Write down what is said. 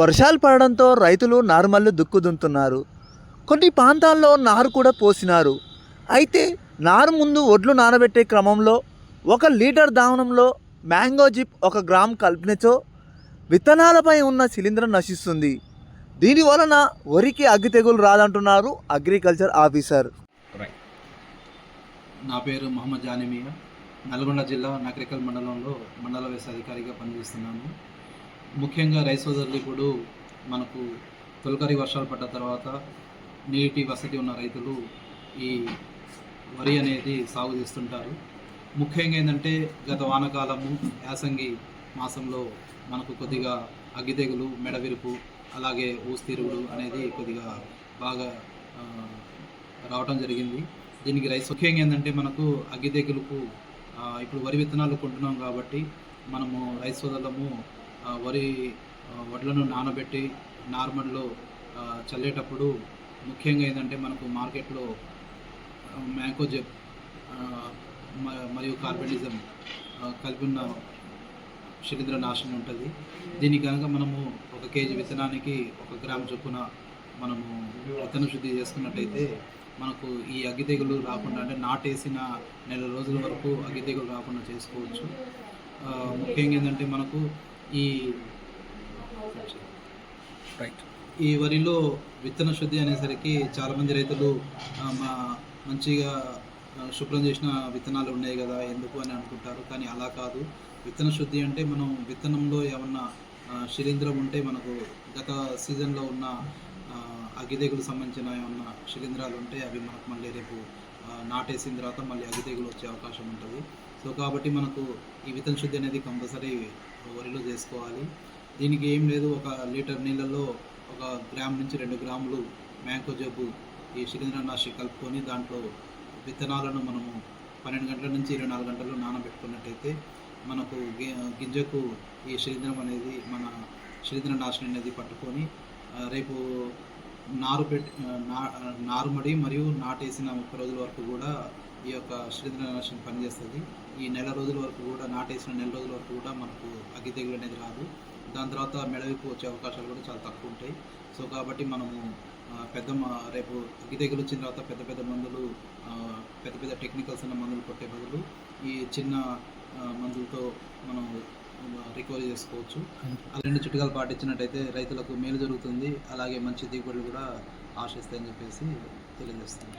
వర్షాలు పడడంతో రైతులు నారుమల్లు దుక్కుదుంతున్నారు. కొన్ని ప్రాంతాల్లో నారు కూడా పోసినారు. అయితే నారు ముందు ఒడ్లు నానబెట్టే క్రమంలో ఒక లీటర్ దావనంలో మ్యాంగో జిప్ ఒక గ్రామ్ కలిపినచో విత్తనాలపై ఉన్న శిలీంద్రం నశిస్తుంది. దీని వలన వరికి అగ్గి తెగులు రాదంటున్నారు అగ్రికల్చర్ ఆఫీసర్. నా పేరు మహమ్మద్ జానిమియా. నల్గొండ జిల్లా నకరికల్ మండలంలో మండల వ్యవసాయ అధికారిగా పనిచేస్తున్నాను. ముఖ్యంగా రైస్ సోదరులు ఇప్పుడు మనకు తొలకరి వర్షాలు పడ్డ తర్వాత నీటి వసతి ఉన్న రైతులు ఈ వరి అనేది సాగు చేస్తుంటారు. ముఖ్యంగా ఏంటంటే గత వానకాలము యాసంగి మాసంలో మనకు కొద్దిగా అగ్గి తెగులు మెడవిరుపు అలాగే ఊస్తిరుగుడు అనేది కొద్దిగా బాగా రావటం జరిగింది. దీనికి రైస్ ముఖ్యంగా ఏంటంటే మనకు అగ్గి తెగులుకు ఇప్పుడు వరి విత్తనాలు కొంటున్నాం కాబట్టి మనము రైస్ సోదరులము వరి వడ్లను నానబెట్టి నార్మల్లో చల్లేటప్పుడు ముఖ్యంగా ఏంటంటే మనకు మార్కెట్లో మ్యాంకో జెప్ మరియు కార్బనిజం కలిపి ఉన్న శిలీంద్ర నాశనం ఉంటుంది. దీనికి కనుక మనము ఒక కేజీ విత్తనానికి ఒక గ్రామ్ చొప్పున మనము విత్తన శుద్ధి చేసుకున్నట్టయితే మనకు ఈ అగ్గి తెగులు రాకుండా అంటే నాటేసిన నెల రోజుల వరకు అగ్గి తెగులు రాకుండా చేసుకోవచ్చు. ముఖ్యంగా ఏంటంటే మనకు ఈ రైట్ ఈ వరిలో విత్తన శుద్ధి అనేసరికి చాలామంది రైతులు మా మంచిగా శుభ్రం చేసిన విత్తనాలు ఉన్నాయి కదా ఎందుకు అని అనుకుంటారు. కానీ అలా కాదు. విత్తన శుద్ధి అంటే మనం విత్తనంలో ఏమన్నా ఆ, శిలీంధ్రం ఉంటే మనకు గత సీజన్లో ఉన్న ఆ, సంబంధించిన ఏమన్నా శిలీంధ్రాలు ఉంటే అవి మనకు మళ్ళీ రేపు నాటేసిన తర్వాత మళ్ళీ అగ్గితేగులు వచ్చే అవకాశం ఉంటుంది. సో కాబట్టి మనకు ఈ విత్తన శుద్ధి అనేది కంపల్సరీ వరిలో చేసుకోవాలి. దీనికి ఏం లేదు ఒక లీటర్ నీళ్ళల్లో ఒక గ్రామ్ నుంచి రెండు గ్రాములు మ్యాంకో జబ్బు ఈ శిలీంద్రనాశి కలుపుకొని దాంట్లో విత్తనాలను మనము పన్నెండు గంటల నుంచి ఇరవై నాలుగు గంటలు నానబెట్టుకున్నట్టయితే మనకు గింజకు ఈ శిలీంద్రం అనేది మన శిలీంద్ర నాశనం అనేది పట్టుకొని రేపు నారు పెట్టి నా నారుమడి మరియు నాటేసిన ముప్పై రోజుల వరకు కూడా ఈ యొక్క శిలీంద్ర పనిచేస్తుంది. ఈ నెల రోజుల వరకు కూడా నాటేసిన నెల రోజుల వరకు కూడా మనకు అగ్గి తెగులు అనేది రాదు. దాని తర్వాత మెడవికి వచ్చే అవకాశాలు కూడా చాలా తక్కువ ఉంటాయి. సో కాబట్టి మనము పెద్ద రేపు అగ్గి తెగులు వచ్చిన తర్వాత పెద్ద పెద్ద మందులు పెద్ద పెద్ద టెక్నికల్స్ ఉన్న మందులు కొట్టే బదులు ఈ చిన్న మందులతో మనం రికవరీ చేసుకోవచ్చు. రెండు చిట్కాలు పాటించినట్టయితే రైతులకు మేలు జరుగుతుంది. అలాగే మంచి దిగుబడులు కూడా ఆశిస్తాయని చెప్పేసి తెలియజేస్తాను